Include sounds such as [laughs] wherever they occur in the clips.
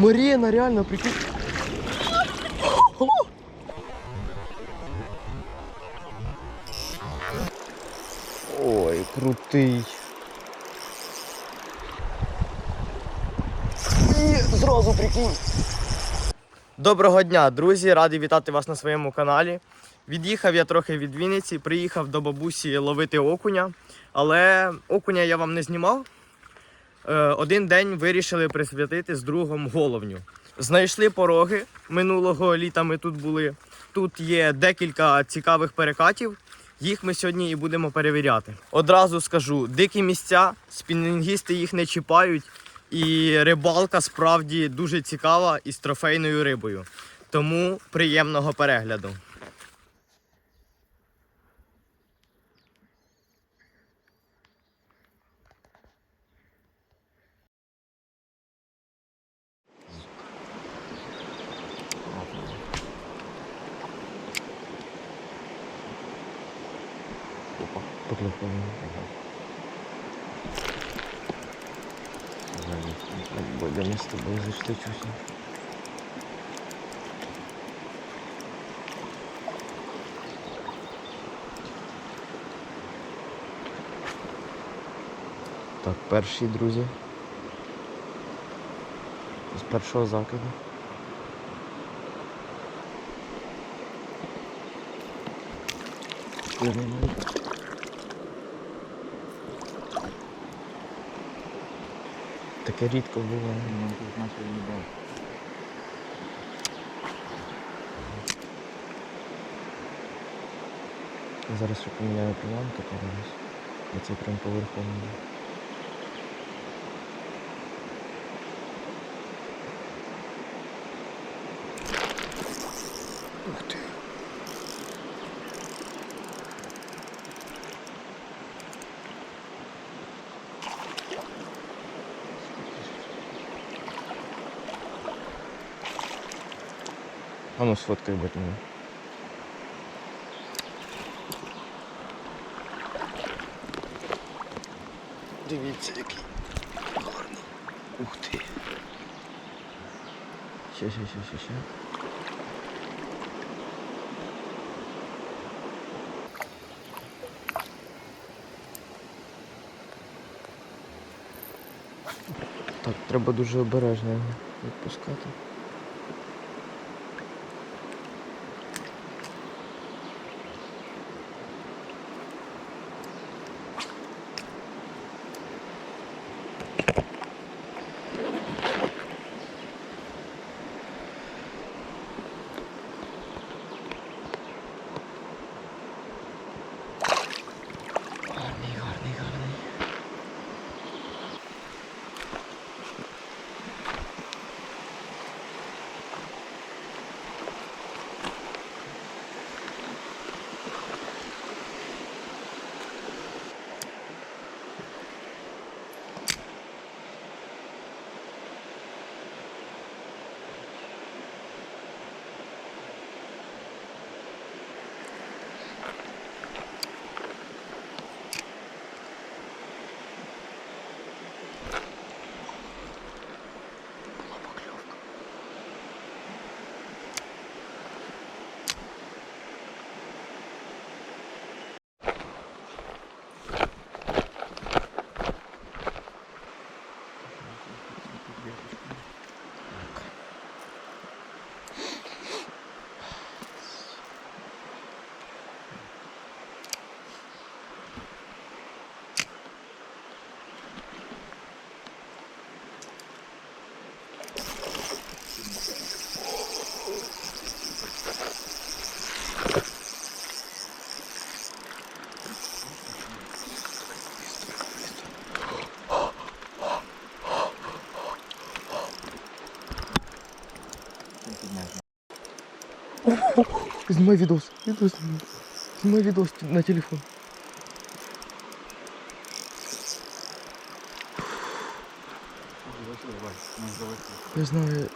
Маріна, реально, прикинь. Ой, крутий. І зразу прикинь. Доброго дня, друзі! Радий вітати вас на своєму каналі. Від'їхав я трохи від Вінниці, приїхав до бабусі ловити окуня, але окуня я вам не знімав. Е, Один день вирішили присвятити з другом головню. Знайшли пороги минулого літа. Ми тут були. Тут є декілька цікавих перекатів. Їх ми сьогодні і будемо перевіряти. Одразу скажу, дикі місця, спінінгісти їх не чіпають, і рибалка справді дуже цікава із трофейною рибою. Тому приємного перегляду. Опа, поклювали. Бодя, ми з тобою чуть. Так, перші друзі. З першого закиду. Таке рідко було. Зараз ще поміняю планки подивлюсь. Оцей прям поверхом. А ну сфоткай будь мене. Дивіться, який гарний. Ух ти. Ще, ще, ще, ще, ще. Так, треба дуже обережно його відпускати. Знімай відос. Відос знімай. Знімай відос на телефон. Я знаю.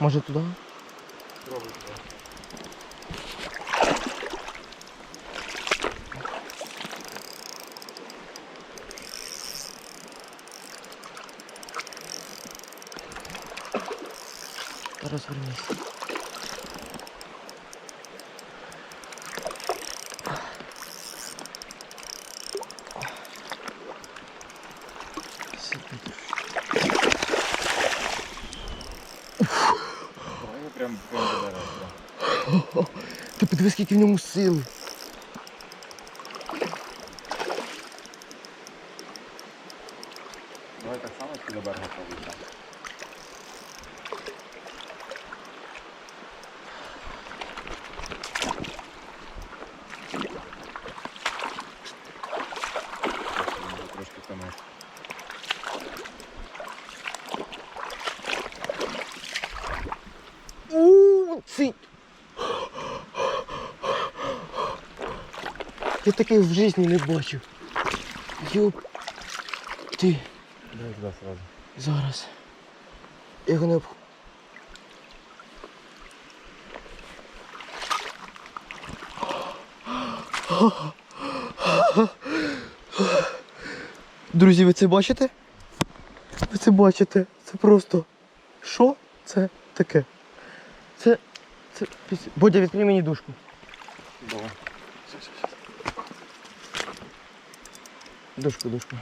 Може туди? Пробуй. Розвернись. Ти подивись, скільки в ньому сили. Я таких в житті не бачив. Йоп. Ти. Давай туди сразу. Зараз. Я його не обх... Друзі, ви це бачите? Ви це бачите? Це просто. Що це таке? Це. Це. Бодя, відкрий мені дужку. Давай. Дужку, дужку.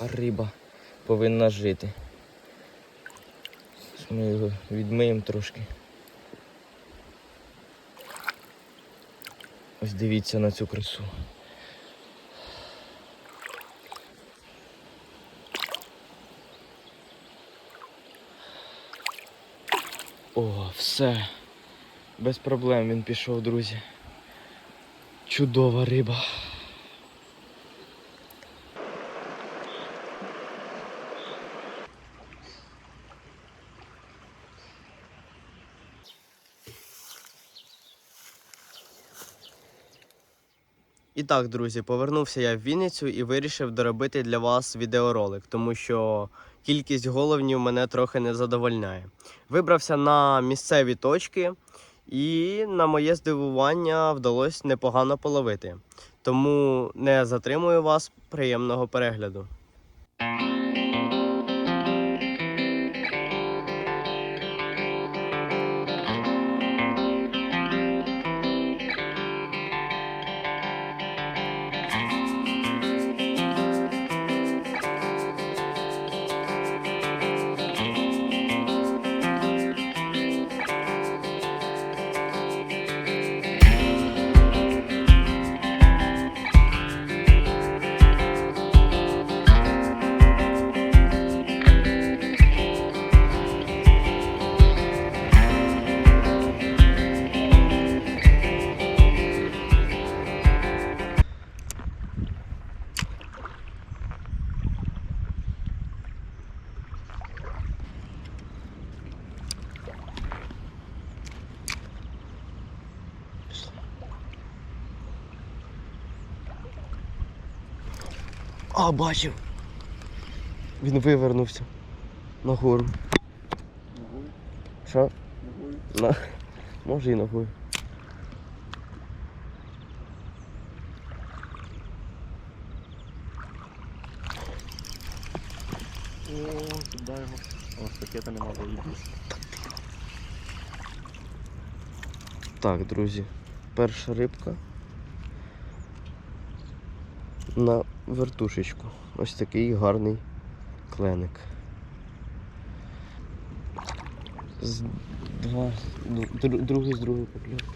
Риба повинна жити. Ми його відмиємо трошки. Ось дивіться на цю красу. О, все. Без проблем він пішов, друзі. Чудова риба. І так, друзі, повернувся я в Вінницю і вирішив доробити для вас відеоролик, тому що кількість головнів мене трохи не задовольняє. Вибрався на місцеві точки, і на моє здивування вдалося непогано половити. Тому не затримую вас приємного перегляду. А, бачив. Він вивернувся нагору. Ногою, Що? ногою. На... Може і ногою. О, сюди його. О, пакета нема виїхати. Так, друзі, перша рибка на вертушечку. Ось такий гарний кленик. З два, дру- другий з другої покльовки.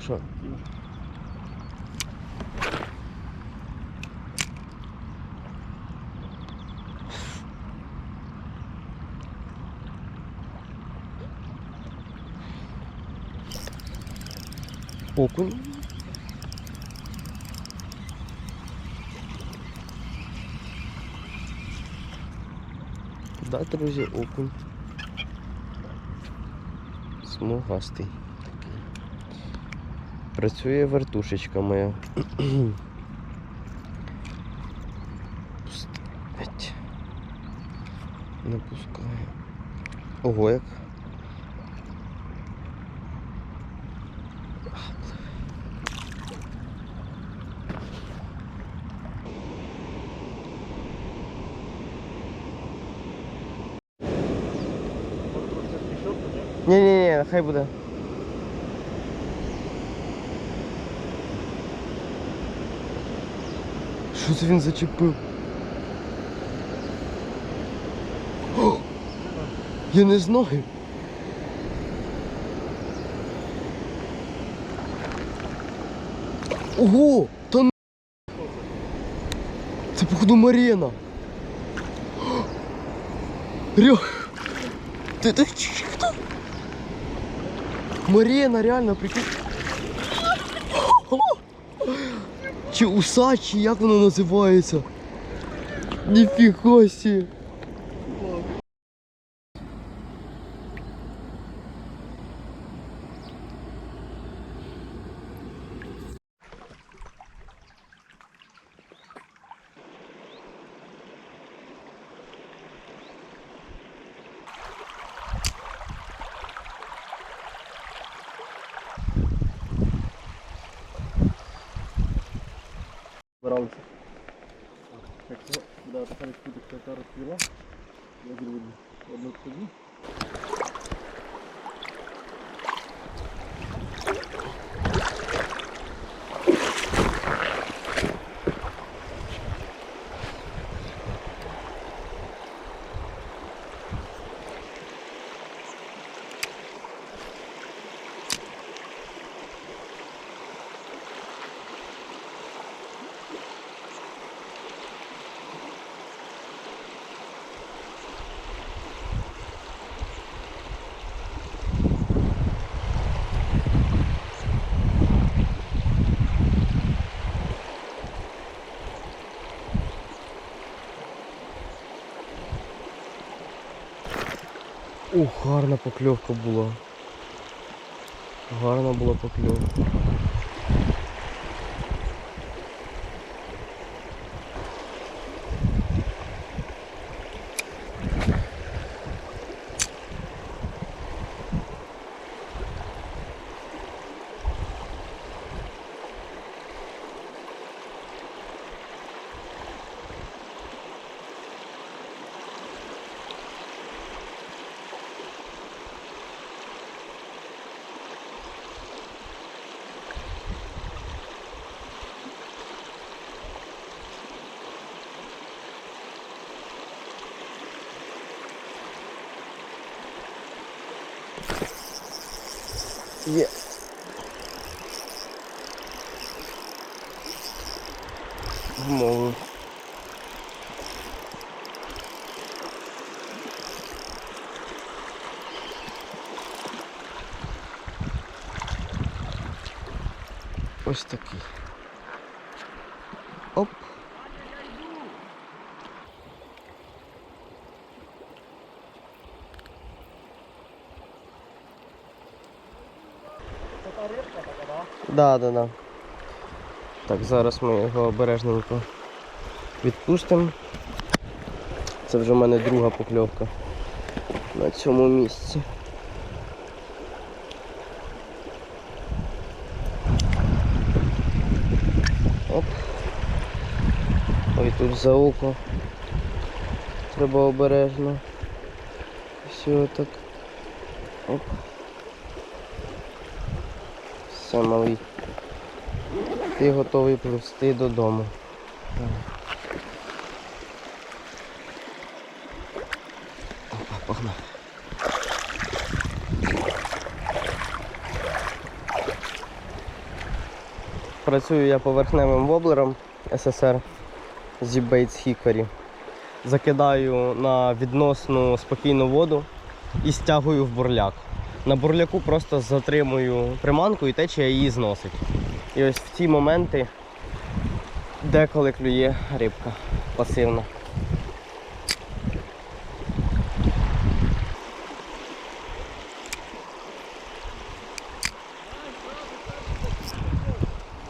Що? Окунь. Да, друзі, окунь. Смугастий. такий. Працює вертушечка моя. Пустить. Не пускає. Ого, як. А, пливе. Ні-ні-ні, хай буде. Що це він зачепив? О! Я не знаю. Ого! Та н- Це походу Марена. Рё. Ти чи- хто? Марена, реально, прикинь. Чи уса, чи як воно називається? Ніфіга да, така відкрутка яка розкрила, я зроблю одну тобі. Ух, гарна покльовка була. Гарна була покльовка. Є. Вмовив. Ось такий. Да, да, да. Так, зараз ми його обережненько відпустимо. Це вже в мене друга покльовка на цьому місці. Оп. Ой, тут за око. Треба обережно. Все так. Оп. Все, малий. Ти готовий пливсти додому. Опа, погнав. Працюю я поверхневим воблером СССР Z-Baits Hickory. Закидаю на відносно спокійну воду і стягую в бурляк. На бурляку просто затримую приманку і течія її зносить. І ось в ці моменти деколи клює рибка пасивна.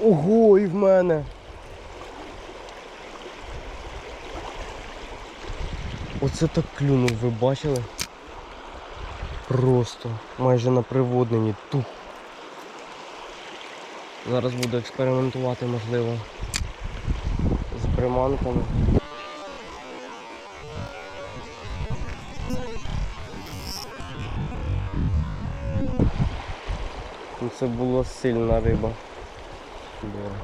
Ого, і в мене. Оце так клюнув, ви бачили? Просто майже на приводненні тух. Зараз буду експериментувати, можливо, з приманками. Це була сильна риба. Дорого.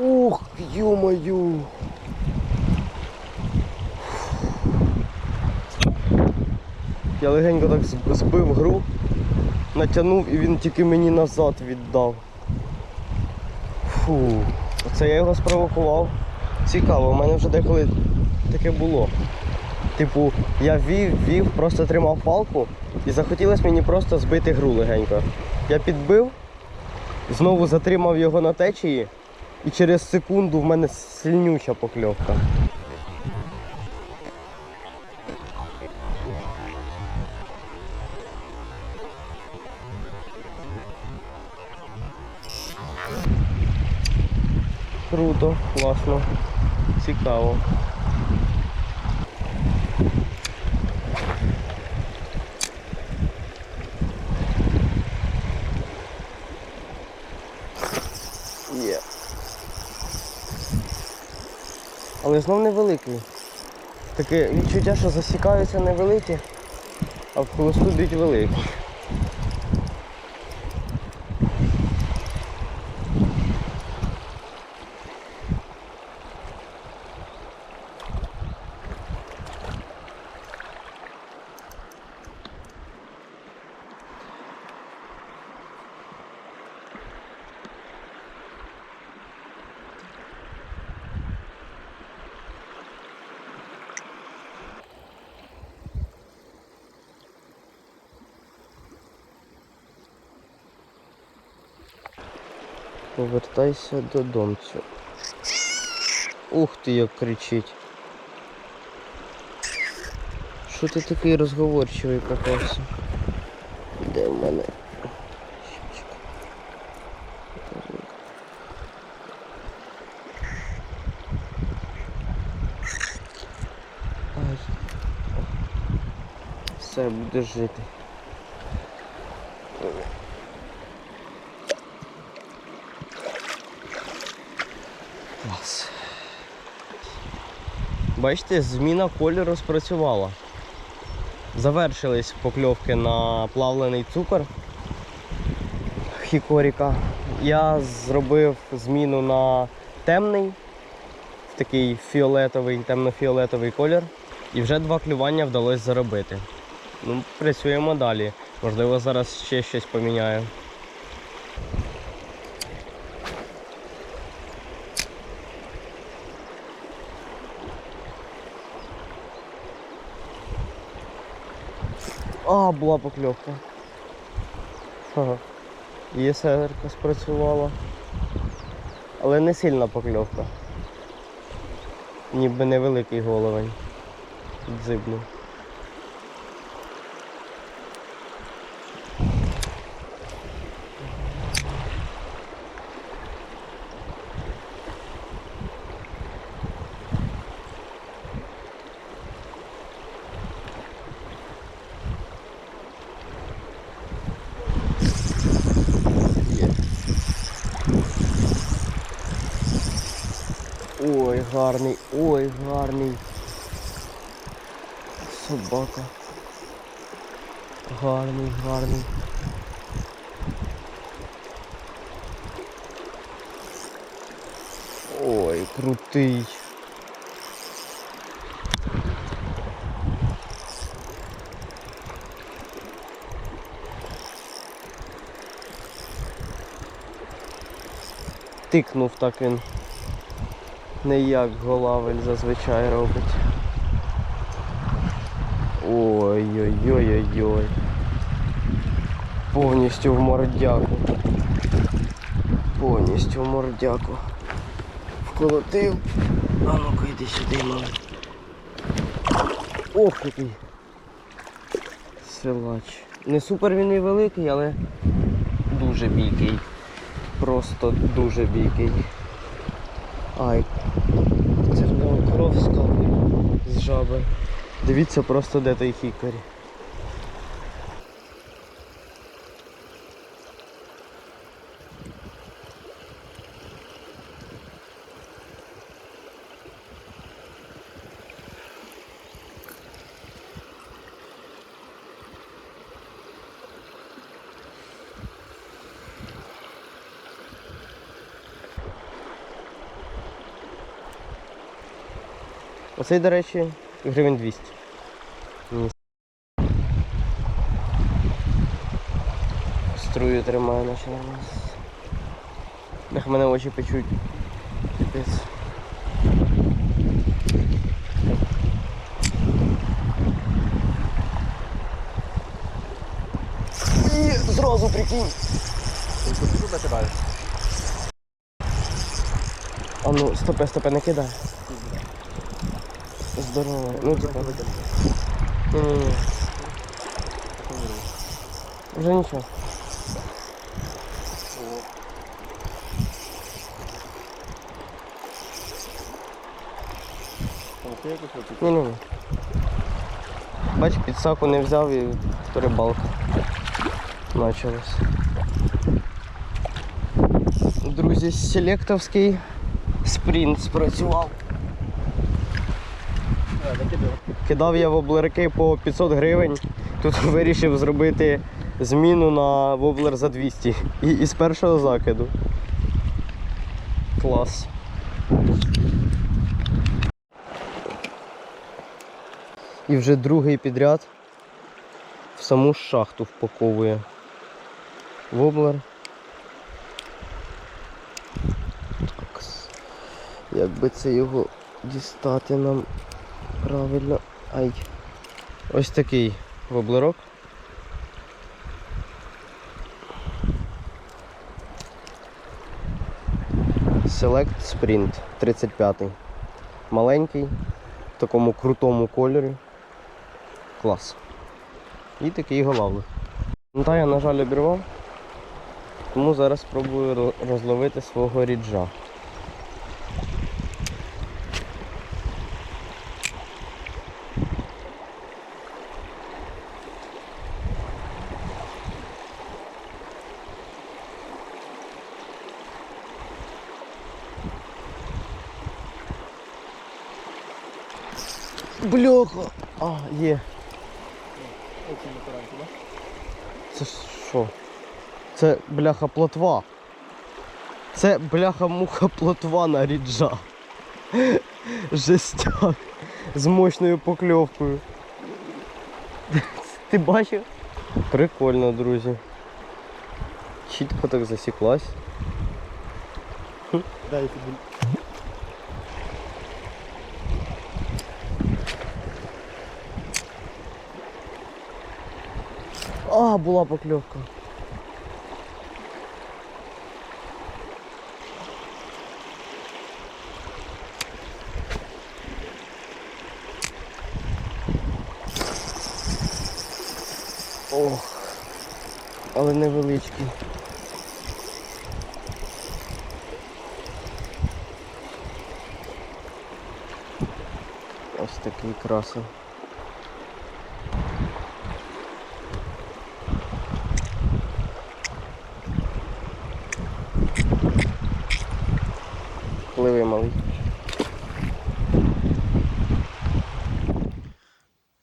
Ух, ё-моё! Я легенько так збив гру, натягнув і він тільки мені назад віддав. Фу, оце я його спровокував. Цікаво, у мене вже деколи таке було. Типу, я вів, вів, просто тримав палку і захотілося мені просто збити гру легенько. Я підбив, знову затримав його на течії, і через секунду в мене сильнюча покльовка. Круто, класно, цікаво. Є. Але знов невеликий. Таке відчуття, що засікаються невеликі, а в холосту б'ють великі. Повертайся додомцю. Ух ти, як кричить. Що ти такий розговорчивий попався? Де в мене? Ай. Все, буде жити. Бачите, зміна кольору спрацювала. Завершились покльовки на плавлений цукор хікоріка. Я зробив зміну на темний, такий фіолетовий, темно-фіолетовий колір. І вже два клювання вдалося заробити. Ну, працюємо далі. Можливо, зараз ще щось поміняю. А, була покльовка. Ага. Спрацювала. Але не сильна покльовка. Ніби невеликий головень. Дзибнув. Є. Ой, гарний, ой, гарний. собака. Гарний, гарний. Ой, крутий. Тикнув так він. Не як голавель зазвичай робить. Ой-ой-ой-ой-ой. Повністю в мордяку. Повністю в мордяку. Вколотив. А ну-ка йди сюди, малий. Ох, який. Силач. Не супер він і великий, але дуже бійкий. Просто дуже бійкий. Ай. Це в нього кров скапує з жаби. Дивіться просто де той хікарі. Оцей, до речі, гривень 200. Струю тримаю наче на нас. Ех, мене очі печуть. Піпець. І зразу прикинь. Ти туди кидаєш? А ну, стопе, стопе, не кидай. Здорово. Ну, типа. Ні-ні-ні. Вже нічого. Толки якось летить. Ні, ні, ні. Бач, підсаку не взяв і рибалка почалась. Друзі, селектовський спринт спрацював. Кидав я воблерки по 500 гривень. Тут [laughs] вирішив зробити зміну на воблер за 200. І, і з першого закиду. Клас. І вже другий підряд в саму шахту впаковує. Воблер. Як би це його дістати нам правильно. Ай. Ось такий воблерок. Select Sprint 35. Маленький, в такому крутому кольорі. Клас. І такий голавлик. Та я, на жаль, обірвав, тому зараз спробую розловити свого ріджа. Бляха! А, є. Оці на таранку, да? Це ж що? Це бляха плотва. Це бляха-муха плотва на ріджа. [laughs] Жестяк. З мощною покльовкою. [laughs] Ти бачив? Прикольно, друзі. Чітко так засіклась. [laughs] Дай підвін. А, була покльовка. Невеличкий. Ось такий красень. Пливи малий.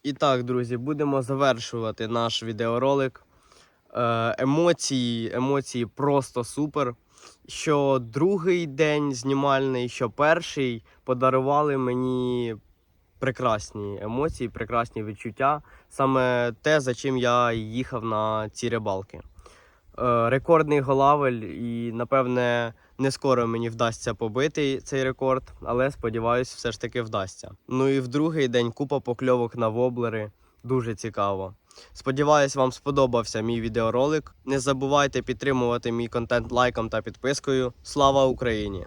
І так, друзі, будемо завершувати наш відеоролик. Е, емоції, емоції просто супер. Що другий день знімальний, що перший подарували мені прекрасні емоції, прекрасні відчуття. Саме те, за чим я їхав на ці рибалки. Е, рекордний голавель, і напевне не скоро мені вдасться побити цей рекорд, але сподіваюсь, все ж таки вдасться. Ну і в другий день купа покльовок на воблери. Дуже цікаво. Сподіваюсь, вам сподобався мій відеоролик. Не забувайте підтримувати мій контент лайком та підпискою. Слава Україні!